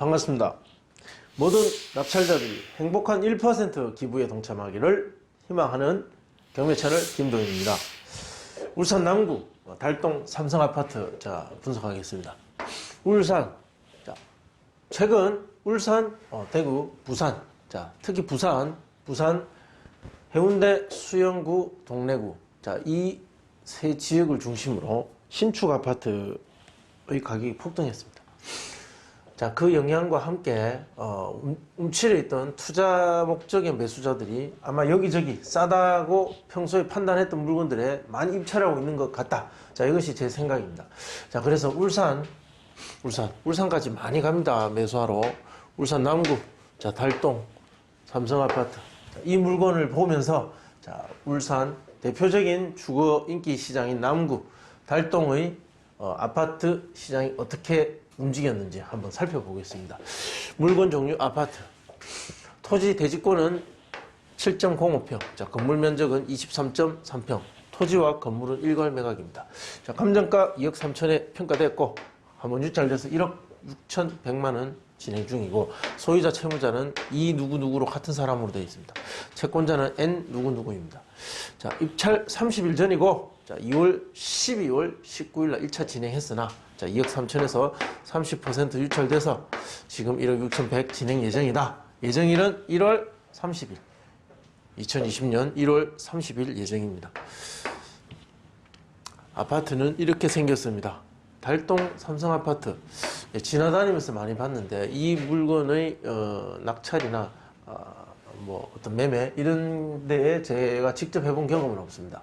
반갑습니다. 모든 낙찰자들이 행복한 1% 기부에 동참하기를 희망하는 경매 채널 김동현입니다. 울산 남구 달동 삼성 아파트 자 분석하겠습니다. 울산 자 최근 울산 어, 대구 부산 자 특히 부산 부산 해운대 수영구 동래구 자이 세 지역을 중심으로 신축 아파트의 가격이 폭등했습니다. 자, 그 영향과 함께 어, 움- 움츠려 있던 투자 목적의 매수자들이 아마 여기저기 싸다고 평소에 판단했던 물건들에 많이 입찰하고 있는 것 같다. 자, 이것이 제 생각입니다. 자, 그래서 울산, 울산, 울산까지 많이 갑니다. 매수하러. 울산 남구, 자, 달동, 삼성 아파트. 자, 이 물건을 보면서 자, 울산 대표적인 주거 인기 시장인 남구, 달동의 어, 아파트 시장이 어떻게 움직였는지 한번 살펴보겠습니다. 물건 종류 아파트. 토지 대지권은 7.05평. 자, 건물 면적은 23.3평. 토지와 건물은 일괄 매각입니다. 자, 감정가 2억 3천에 평가됐고, 한번 유찰돼서 1억 6천 100만 원 진행 중이고, 소유자 채무자는 이 누구누구로 같은 사람으로 되어 있습니다. 채권자는 N 누구누구입니다. 자, 입찰 30일 전이고, 자, 2월, 12월 19일 날 1차 진행했으나, 자, 2억 3천에서 30% 유찰돼서 지금 1억 6천100 진행 예정이다. 예정일은 1월 30일. 2020년 1월 30일 예정입니다. 아파트는 이렇게 생겼습니다. 달동 삼성 아파트. 예, 지나다니면서 많이 봤는데 이 물건의 어, 낙찰이나 아, 뭐 어떤 매매 이런 데에 제가 직접 해본 경험은 없습니다.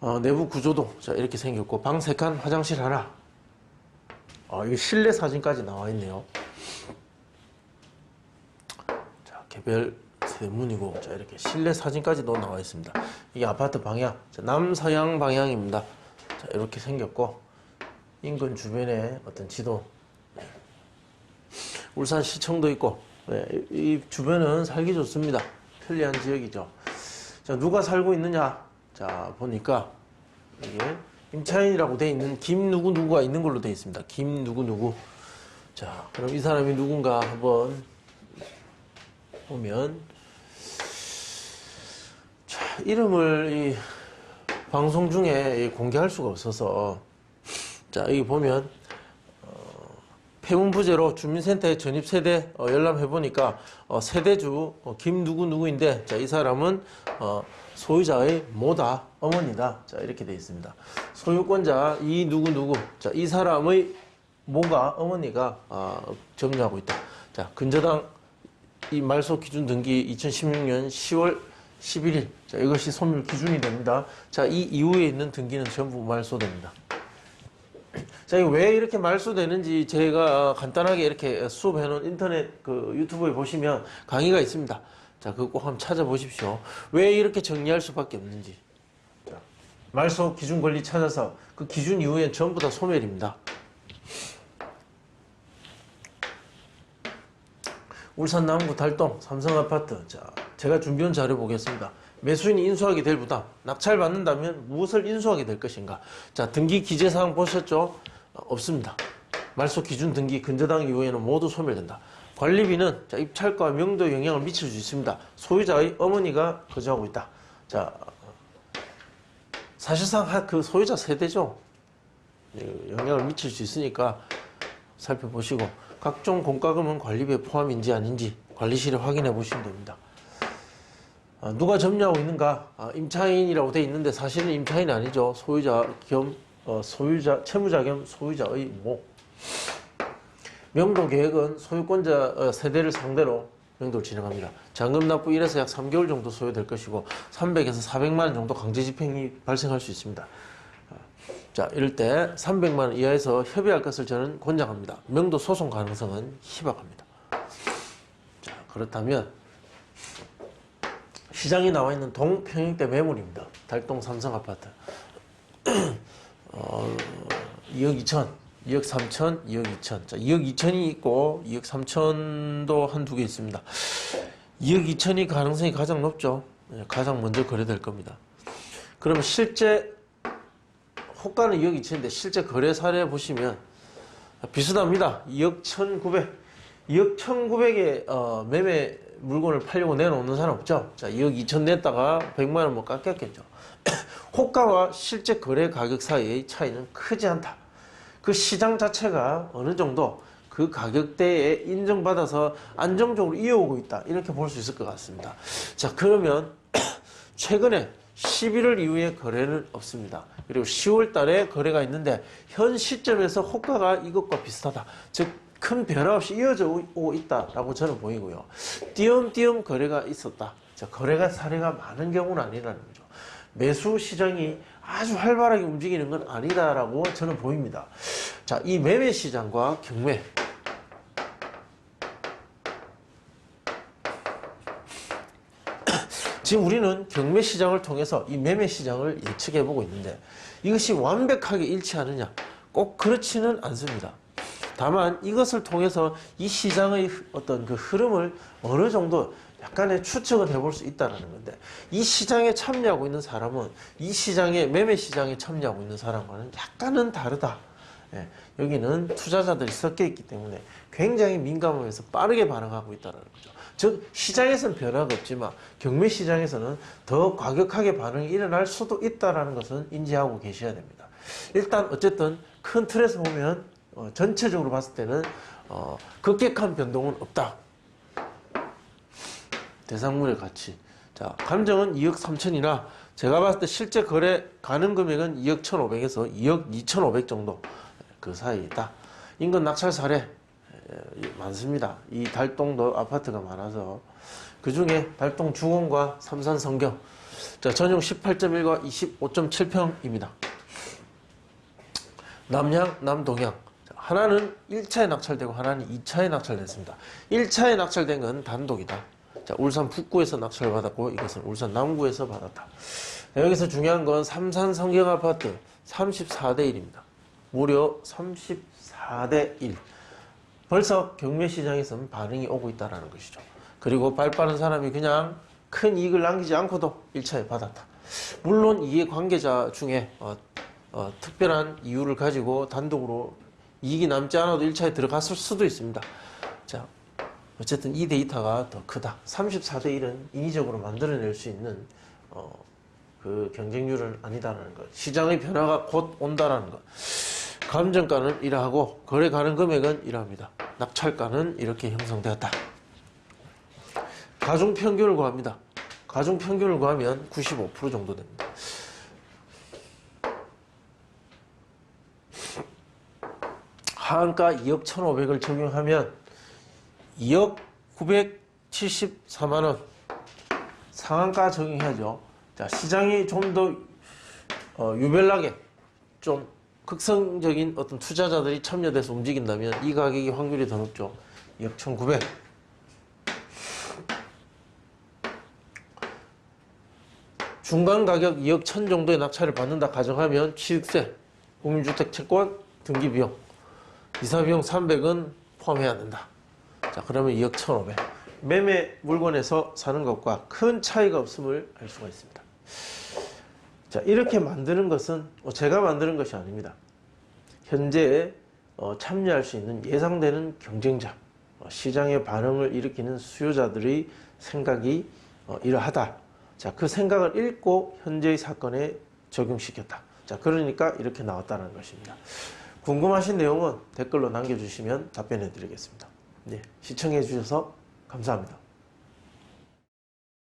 어, 내부 구조도 자, 이렇게 생겼고 방 세 칸, 화장실 하나. 어, 이게 실내 사진까지 나와 있네요. 자, 개별 세문이고 자 이렇게 실내 사진까지도 나와 있습니다. 이게 아파트 방향, 자, 남서양 방향입니다. 자 이렇게 생겼고 인근 주변에 어떤 지도, 네. 울산 시청도 있고 네, 이- 이 주변은 살기 좋습니다. 편리한 지역이죠. 자 누가 살고 있느냐? 자 보니까 이게 임차인이라고 돼 있는 김 누구 누구가 있는 걸로 돼 있습니다. 김 누구 누구. 자 그럼 이 사람이 누군가 한번 보면 자, 이름을 이 방송 중에 이 공개할 수가 없어서 자 여기 보면 어, 폐문 부재로 주민센터에 전입 세대 어, 열람해 보니까 어, 세대주 어, 김 누구 누구인데 자 이 사람은 어, 소유자의 모다 어머니다 자 이렇게 돼 있습니다 소유권자 이 누구 누구 자 이 사람의 모가 어머니가 아, 점유하고 있다 자 근저당 이 말소 기준 등기 2016년 10월 11일. 자, 이것이 소멸 기준이 됩니다. 자, 이 이후에 있는 등기는 전부 말소됩니다. 자, 왜 이렇게 말소되는지 제가 간단하게 이렇게 수업해 놓은 인터넷 그 유튜브에 보시면 강의가 있습니다. 자, 그거 꼭 한번 찾아보십시오. 왜 이렇게 정리할 수밖에 없는지. 자, 말소 기준 권리 찾아서 그 기준 이후엔 전부 다 소멸입니다. 울산 남구 달동 삼성 아파트. 자, 제가 준비한 자료 보겠습니다. 매수인이 인수하게 될 부담, 낙찰 받는다면 무엇을 인수하게 될 것인가? 자, 등기 기재 사항 보셨죠? 어, 없습니다. 말소 기준 등기 근저당 이후에는 모두 소멸된다. 관리비는 자, 입찰과 명도에 영향을 미칠 수 있습니다. 소유자의 어머니가 거주하고 있다. 자, 사실상 하- 그 소유자 세대죠. 예, 영향을 미칠 수 있으니까 살펴보시고 각종 공과금은 관리비에 포함인지 아닌지 관리실에 확인해 보시면 됩니다. 아, 누가 점유하고 있는가? 아, 임차인이라고 돼 있는데 사실은 임차인이 아니죠. 소유자 겸 어, 소유자 채무자 겸 소유자의 모. 명도 계획은 소유권자 어, 세대를 상대로 명도를 진행합니다. 잔금 납부 1에서 약 3개월 정도 소요될 것이고 300에서 400만 원 정도 강제 집행이 발생할 수 있습니다. 자, 이럴 때 300만 원 이하에서 협의할 것을 저는 권장합니다. 명도 소송 가능성은 희박합니다. 자, 그렇다면 시장에 나와 있는 동평형대 매물입니다. 달동 삼성 아파트. 어, 2억 2천, 2억 3천, 2억 2천. 자, 2억 2천이 있고 2억 3천도 한 두 개 있습니다. 2억 2천이 가능성이 가장 높죠. 예, 가장 먼저 거래될 겁니다. 그러면 실제 호가는 2억 2천인데 실제 거래 사례 보시면 비슷합니다. 2억 1,900. 2억 1,900에 어, 매매 물건을 팔려고 내놓는 사람 없죠? 자, 2억 2천 냈다가 100만 원 뭐 깎였겠죠. 호가와 실제 거래 가격 사이의 차이는 크지 않다. 그 시장 자체가 어느 정도 그 가격대에 인정받아서 안정적으로 이어오고 있다. 이렇게 볼 수 있을 것 같습니다. 자, 그러면 최근에 11월 이후에 거래는 없습니다. 그리고 10월 달에 거래가 있는데 현 시점에서 호가가 이것과 비슷하다. 즉, 큰 변화 없이 이어져 오고 있다라고 저는 보이고요. 띄엄띄엄 거래가 있었다. 자, 거래가 사례가 많은 경우는 아니라는 거죠. 매수 시장이 아주 활발하게 움직이는 건 아니다라고 저는 보입니다. 자, 이 매매 시장과 경매. 지금 우리는 경매 시장을 통해서 이 매매 시장을 예측해 보고 있는데 이것이 완벽하게 일치하느냐? 꼭 그렇지는 않습니다. 다만 이것을 통해서 이 시장의 어떤 그 흐름을 어느 정도 약간의 추측을 해볼 수 있다는 건데 이 시장에 참여하고 있는 사람은 이 시장에 매매 시장에 참여하고 있는 사람과는 약간은 다르다. 예, 여기는 투자자들이 섞여 있기 때문에 굉장히 민감하면서 빠르게 반응하고 있다는 거죠. 즉 시장에서는 변화가 없지만 경매 시장에서는 더 과격하게 반응이 일어날 수도 있다는 것은 인지하고 계셔야 됩니다. 일단 어쨌든 큰 틀에서 보면 어, 전체적으로 봤을 때는 어, 급격한 변동은 없다. 대상물의 가치. 자, 감정은 2억 3천이나 제가 봤을 때 실제 거래 가능 금액은 2억 1,500에서 2억 2,500 정도 그 사이에 있다. 인근 낙찰 사례 에, 많습니다. 이 달동도 아파트가 많아서 그 중에 달동 중원과 삼산 성경 자, 전용 18.1과 25.7평입니다. 남향, 남동향. 자, 하나는 1차에 낙찰되고 하나는 2차에 낙찰됐습니다. 1차에 낙찰된 건 단독이다. 자, 울산 북구에서 낙찰받았고 이것은 울산 남구에서 받았다. 자, 여기서 중요한 건 삼산 성경 아파트 34대 1입니다. 무려 34대 1. 벌써 경매 시장에서는 반응이 오고 있다는 것이죠. 그리고 발 빠른 사람이 그냥 큰 이익을 남기지 않고도 1차에 받았다. 물론 이해 관계자 중에 어, 어, 특별한 이유를 가지고 단독으로 이익이 남지 않아도 1차에 들어갔을 수도 있습니다. 자, 어쨌든 이 데이터가 더 크다. 34대 1은 인위적으로 만들어낼 수 있는 어, 그 경쟁률은 아니다라는 것. 시장의 변화가 곧 온다라는 것. 감정가는 이러하고 거래 가능 금액은 이러합니다. 낙찰가는 이렇게 형성되었다. 가중 평균을 구합니다. 가중 평균을 구하면 95% 정도 됩니다. 하한가 2억 1,500을 적용하면 2억 974만 원 상한가 적용해야죠. 자, 시장이 좀더 어, 유별나게 좀 극성적인 어떤 투자자들이 참여돼서 움직인다면 이 가격이 확률이 더 높죠. 2억 1,900. 중간 가격 2억 1천 정도의 낙찰을 받는다 가정하면 취득세, 국민주택 채권, 등기비용, 이사비용 300은 포함해야 된다. 자, 그러면 2억 1,500. 매매 물건에서 사는 것과 큰 차이가 없음을 알 수가 있습니다. 자, 이렇게 만드는 것은 어, 제가 만드는 것이 아닙니다. 현재 어, 참여할 수 있는 예상되는 경쟁자, 어, 시장의 반응을 일으키는 수요자들의 생각이 어, 이러하다. 자, 그 생각을 읽고 현재의 사건에 적용시켰다. 자, 그러니까 이렇게 나왔다는 것입니다. 궁금하신 내용은 댓글로 남겨주시면 답변해 드리겠습니다. 네, 시청해 주셔서 감사합니다.